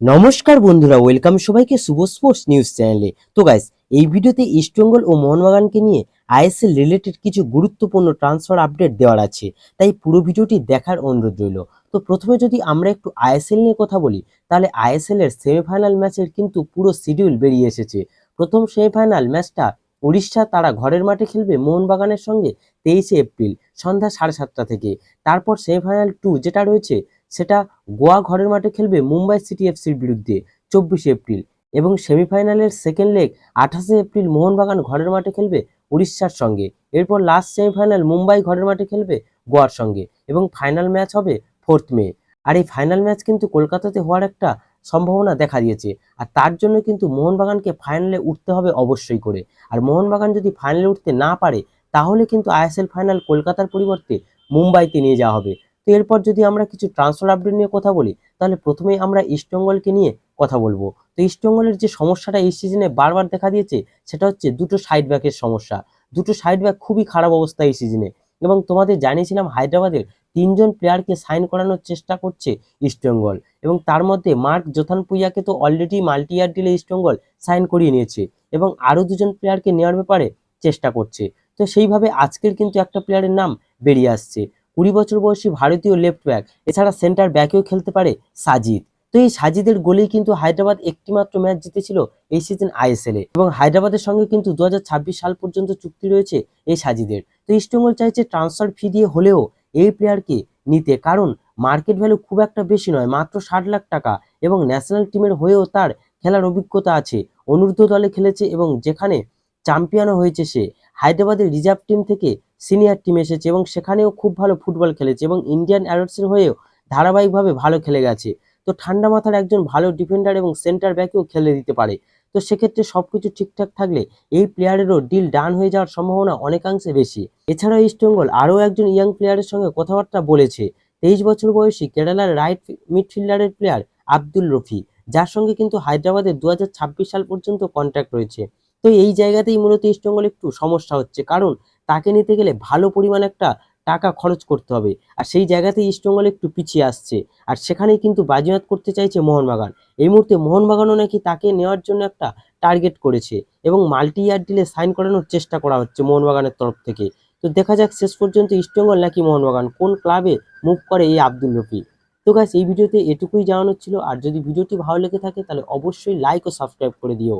নমস্কার বন্ধুরা ওয়েলকাম সবাইকে শুভ স্পোর্টস নিউজ চ্যানেলে তো গাইস এই ভিডিওতে ইস্টবেঙ্গল ও মোহনবাগানকে নিয়ে আইএসএল রিলেটেড কিছু গুরুত্বপূর্ণ ট্রান্সফার আপডেট দেওয়ার আছে, তাই পুরো ভিডিওটি দেখার অনুরোধ রইল। তো প্রথমে যদি আমরা একটু আইএসএল নিয়ে কথা বলি, তাহলে আইএসএল এর সেমিফাইনাল ম্যাচের কিন্তু পুরো শিডিউল বেরিয়ে এসেছে। প্রথম সেমিফাইনাল ম্যাচটা উড়িষ্যা তারা ঘরের মাঠে খেলবে মোহনবাগানের সঙ্গে তেইশে এপ্রিল সন্ধ্যা সাড়ে সাতটা থেকে। তারপর সেমিফাইনাল টু যেটা রয়েছে সেটা গোয়া ঘরের মাঠে খেলবে মুম্বাই সিটি এফসির বিরুদ্ধে চব্বিশে এপ্রিল। এবং সেমিফাইনালের সেকেন্ড লেগ আঠাশে এপ্রিল মোহনবাগান ঘরের মাঠে খেলবে উড়িষ্যার সঙ্গে। এরপর লাস্ট সেমিফাইনাল মুম্বাই ঘরের মাঠে খেলবে গোয়ার সঙ্গে। এবং ফাইনাল ম্যাচ হবে ফোর্থ মে। আর এই ফাইনাল ম্যাচ কিন্তু কলকাতাতে হওয়ার একটা সম্ভাবনা দেখা দিয়েছে। আর তার জন্য কিন্তু মোহনবাগানকে ফাইনালে উঠতে হবে অবশ্যই করে। আর মোহনবাগান যদি ফাইনালে উঠতে না পারে, তাহলে কিন্তু আইএসএল ফাইনাল কলকাতার পরিবর্তে মুম্বাইতে নিয়ে যাওয়া হবে। তো এরপর যদি আমরা কিছু ট্রান্সফার আপডেট নিয়ে কথা বলি, তাহলে প্রথমেই আমরা ইস্টবেঙ্গলকে নিয়ে কথা বলব। তো ইস্টবেঙ্গলের যে সমস্যাটা এই সিজনে বারবার দেখা দিয়েছে, সেটা হচ্ছে দুটো সাইড ব্যাকের সমস্যা। দুটো সাইড ব্যাক খুবই খারাপ অবস্থা এই সিজনে এবং তোমাদের জানিয়েছিলাম হায়দ্রাবাদের তিনজন প্লেয়ারকে সাইন করানোর চেষ্টা করছে ইস্টবেঙ্গল এবং তার মধ্যে মার্ক জোথান পুইয়াকে তো অলরেডি মাল্টি ইয়ার ডিলে ইস্টবেঙ্গল সাইন করিয়ে নিয়েছে এবং আরও দুজন প্লেয়ারকে নেওয়ার ব্যাপারে চেষ্টা করছে। তো সেইভাবে আজকের কিন্তু একটা প্লেয়ারের নাম বেরিয়ে আসছে। কুড়ি বছর বয়সী ভারতীয় লেফট ব্যাক এছাড়া সেন্টার ব্যাকেও খেলতে পারে সাজিদ। তো এই সাজিদের গোলেই কিন্তু হায়দ্রাবাদ একটিমাত্র ম্যাচ জিতেছিল এই সিজন আইএসএল এবং হায়দ্রাবাদের সঙ্গে কিন্তু দু হাজার ছাব্বিশ সাল পর্যন্ত চুক্তি রয়েছে এই সাজিদের। তো ইস্টবেঙ্গল চাইছে ট্রান্সফার ফি দিয়ে হলেও এই প্লেয়ারকে নিতে, কারণ মার্কেট ভ্যালু খুব একটা বেশি নয়, মাত্র ষাট লাখ টাকা এবং ন্যাশনাল টিমের হয়েও তার খেলার অভিজ্ঞতা আছে। অনূর্ধ্ব দলে খেলেছে এবং যেখানে চ্যাম্পিয়নও হয়েছে সে। হায়দ্রাবাদের রিজার্ভ টিম থেকে সিনিয়র টিম এসেছে এবং সেখানেও খুব ভালো ফুটবল খেলেছে এবং ইন্ডিয়ান অ্যারোটসের হয়েও ধারাবাহিকভাবে ভালো খেলে গেছে। তো ঠান্ডা মাথার একজন ভালো ডিফেন্ডার এবং সেন্টার ব্যাকেও খেলে দিতে পারে। তো সেক্ষেত্রে সবকিছু ঠিকঠাক থাকলে এই প্লেয়ারেরও ডিল ডান হয়ে যাওয়ার সম্ভাবনা অনেকাংশে বেশি। এছাড়াও ইস্টবেঙ্গল আরও একজন ইয়াং প্লেয়ারের সঙ্গে কথাবার্তা বলেছে। তেইশ বছর বয়সী কেরালার রাইট মিডফিল্ডারের প্লেয়ার আব্দুল রফি, যার সঙ্গে কিন্তু হায়দ্রাবাদের দু হাজার ছাব্বিশ সাল পর্যন্ত কন্ট্যাক্ট রয়েছে। তো এই জায়গাতেই মূলত ইস্ট ইস্টবেঙ্গল একটু সমস্যা হচ্ছে। কারণ তাকে নিতে গেলে ভালো পরিমাণ একটা টাকা খরচ করতে হবে। আর সেই জায়গাতেই ইস্টবেঙ্গল একটু পিছিয়ে আসছে। আর সেখানেই কিন্তু বাজিমাত করতে চাইছে মোহনবাগান। এই মুহূর্তে মোহনবাগানও নাকি তাকে নেওয়ার জন্য একটা টার্গেট করেছে এবং মাল্টি ইয়ার ডিলে সাইন করানোর চেষ্টা করা হচ্ছে মোহনবাগানের তরফ থেকে। তো দেখা যাক শেষ পর্যন্ত ইস্ট ইস্টবেঙ্গল নাকি মোহনবাগান কোন ক্লাবে মুভ করে এই আব্দুল রফি। তো গাছ এই ভিডিওতে এটুকুই জানানোর ছিল। আর যদি ভিডিওটি ভালো লেগে থাকে তাহলে অবশ্যই লাইক ও সাবস্ক্রাইব করে দিও।